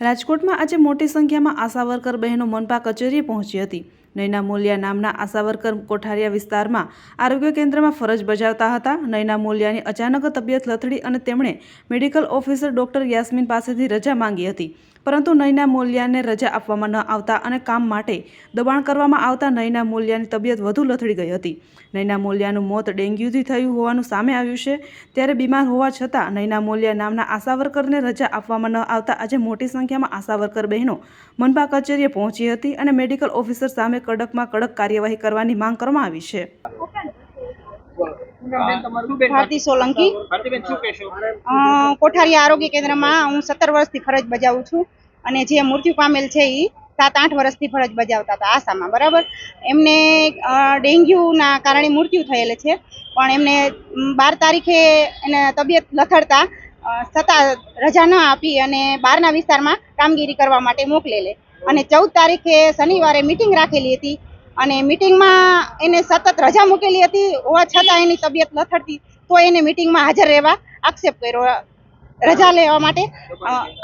રાજકોટમાં આજે મોટી સંખ્યામાં આશા વર્કર બહેનો મનપા કચેરીએ પહોંચી હતી. નૈના મોલિયા નામના આશાવર્કર કોઠારિયા વિસ્તારમાં આરોગ્ય કેન્દ્રમાં ફરજ બજાવતા હતા. નયના મોલિયાની અચાનક તબિયત લથડી અને તેમણે મેડિકલ ઓફિસર ડોક્ટર યાસ્મીન પાસેથી રજા માંગી હતી. પરંતુ નયના મોલિયાને રજા આપવામાં ન આવતા અને કામ માટે દબાણ કરવામાં આવતા નયના મોલિયાની તબિયત વધુ લથડી ગઈ હતી. નયના મોલિયાનું મોત ડેન્ગ્યુથી થયું હોવાનું સામે આવ્યું છે. ત્યારે બીમાર હોવા છતાં મોલિયા નામના આશાવર્કરને રજા આપવામાં ન આવતા આજે મોટી સંખ્યામાં આશાવર્કર બહેનો મનપા કચેરીએ પહોંચી હતી અને મેડિકલ ઓફિસર સામે કડકમાં કડક કાર્યવાહી કરવાની માંગ કરવામાં આવી છે. ભારતી સોલંકી. કોઠારી આરોગ્ય કેન્દ્રમાં હું સત્તર વર્ષથી ફરજ બજાવું છું અને જે મૃત્યુ પામેલ છે એ સાત આઠ વર્ષથી ફરજ બજાવતા હતા આસામાં, બરાબર? એમને ડેન્ગ્યુના કારણે મૃત્યુ થયેલ છે, પણ એમને બાર તારીખે એને તબિયત લથડતા છતાં રજા ન આપી અને બહારના વિસ્તારમાં કામગીરી કરવા માટે મોકલેલે. અને ચૌદ તારીખે શનિવારે મિટિંગ રાખેલી હતી. અને મિટિંગમાં એને સતત રજા મૂકેલી હતી. હોવા છતાં એની તબિયત લથડતી તો એને મિટિંગમાં હાજર રહેવા આક્ષેપ કર્યો. રજા લેવા માટે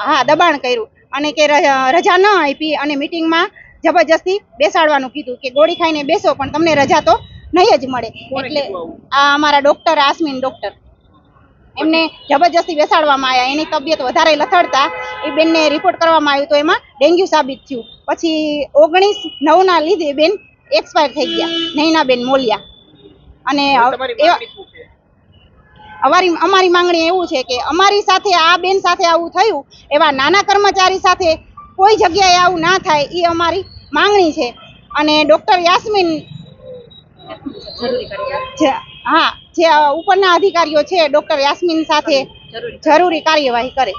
હા દબાણ કર્યું. અને કે રજા ન આપી અને મિટિંગમાં જબરજસ્તી બેસાડવાનું કીધું કે ગોળી ખાઈને બેસો પણ તમને રજા તો નહીં જ મળે. એટલે આ અમારા ડોક્ટર આસમીન ડોક્ટર એમને જબરજસ્તી બેસાડવામાં આવ્યા. એની તબિયત વધારે લથડતા એ બેનને રિપોર્ટ કરવામાં આવ્યું તો એમાં ડેન્ગ્યુ સાબિત થયું. પછી ઓગણીસ નવના લીધે બેન એક્સપાયર થઈ ગયા. નૈના બેન મોલિયા. અને અમારી અમારી માંગણી એવું છે કે અમારી સાથે આ બેન સાથે આવું થયું એવા નાના કર્મચારી સાથે કોઈ જગ્યાએ આવું ના થાય એ અમારી માંગણી છે. અને ડોક્ટર યાસ્મીન હા જે ઉપરના અધિકારીઓ છે ડોક્ટર યાસ્મીન સાથે જરૂરી. કાર્યવાહી કરે.